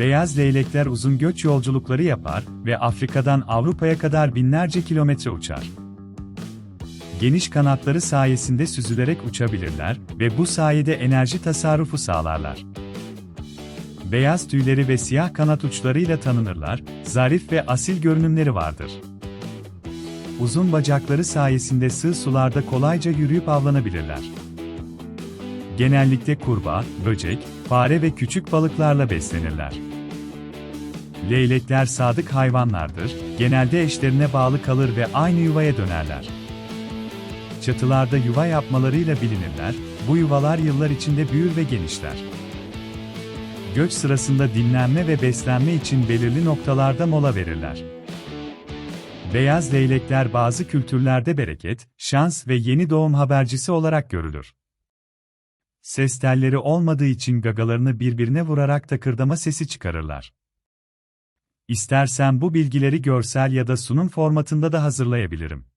Beyaz leylekler uzun göç yolculukları yapar ve Afrika'dan Avrupa'ya kadar binlerce kilometre uçar. Geniş kanatları sayesinde süzülerek uçabilirler ve bu sayede enerji tasarrufu sağlarlar. Beyaz tüyleri ve siyah kanat uçlarıyla tanınırlar, zarif ve asil görünümleri vardır. Uzun bacakları sayesinde sığ sularda kolayca yürüyüp avlanabilirler. Genellikle kurbağa, böcek, fare ve küçük balıklarla beslenirler. Leylekler sadık hayvanlardır, genelde eşlerine bağlı kalır ve aynı yuvaya dönerler. Çatılarda yuva yapmalarıyla bilinirler, bu yuvalar yıllar içinde büyür ve genişler. Göç sırasında dinlenme ve beslenme için belirli noktalarda mola verirler. Beyaz leylekler bazı kültürlerde bereket, şans ve yeni doğum habercisi olarak görülür. Ses telleri olmadığı için gagalarını birbirine vurarak takırdama sesi çıkarırlar. İstersen bu bilgileri görsel ya da sunum formatında da hazırlayabilirim.